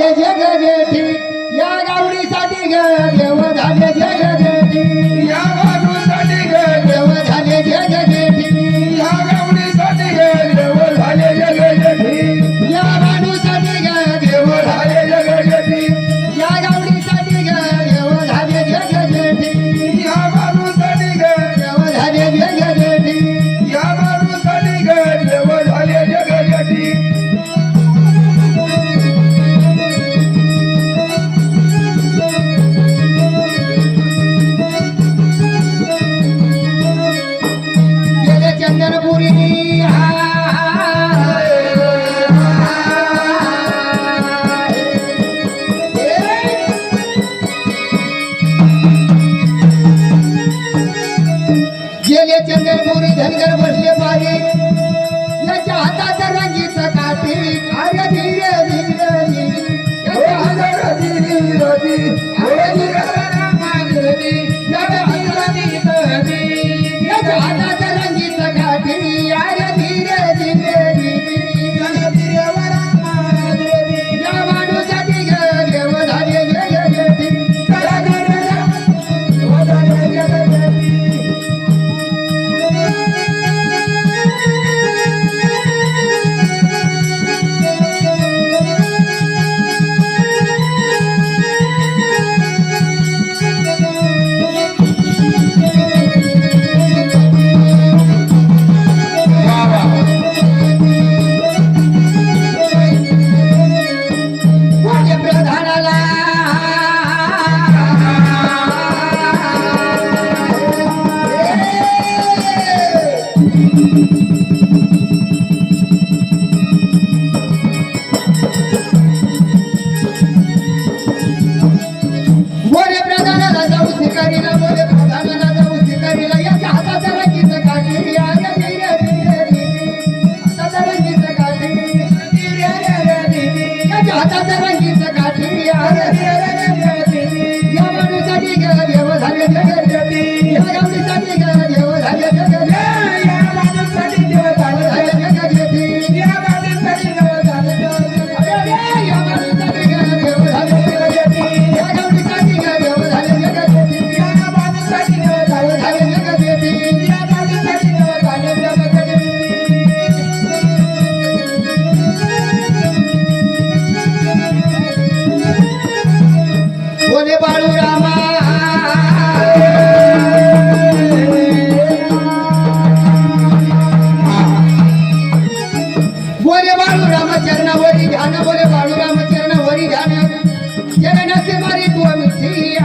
జగ रंजनपुरी गेले चंदनपुरी धनगर बसले पाहिजे याच्या हातात रंगीत काठी. Karina Modesto. बोले बाळूरामा. बोले बाळूराम चरणावरी ध्यान बोले बाळूराम चरणावरी ध्यान. जगनाचे मारी तू आम्ही